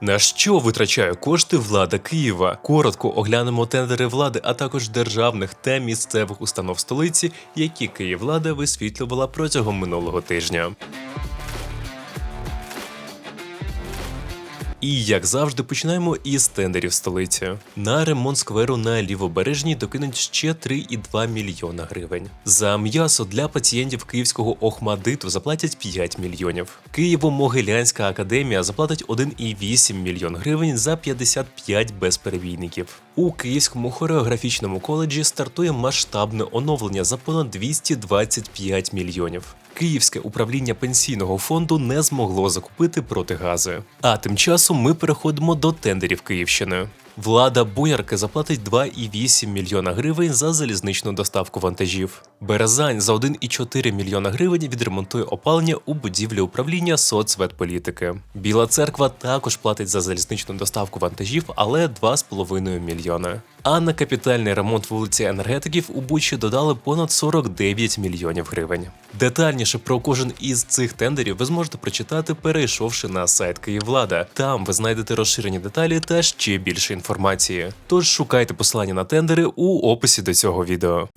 На що витрачає кошти влада Києва? Коротко оглянемо тендери влади, а також державних та місцевих установ столиці, які Київлада висвітлювала протягом минулого тижня. І як завжди, починаємо із тендерів столиці. На ремонт скверу на лівобережній докинуть ще 3,2 мільйона гривень. За м'ясо для пацієнтів київського Охмадиту заплатять 5 мільйонів. Києво-Могилянська академія заплатить 1,8 мільйон гривень за 55 безперебійників. У Київському хореографічному коледжі стартує масштабне оновлення за понад 225 мільйонів. Київське управління пенсійного фонду не змогло закупити протигази. А тим часом ми переходимо до тендерів Київщини. Влада Боярки заплатить 2,8 мільйона гривень за залізничну доставку вантажів. Березань за 1,4 мільйона гривень відремонтує опалення у будівлі управління соцветполітики. Біла церква також платить за залізничну доставку вантажів, але 2,5 мільйони. А на капітальний ремонт вулиці енергетиків у Бучі додали понад 49 мільйонів гривень. Детальніше про кожен із цих тендерів ви зможете прочитати, перейшовши на сайт Київлада. Там ви знайдете розширені деталі та ще більше інформації. Тож шукайте посилання на тендери у описі до цього відео.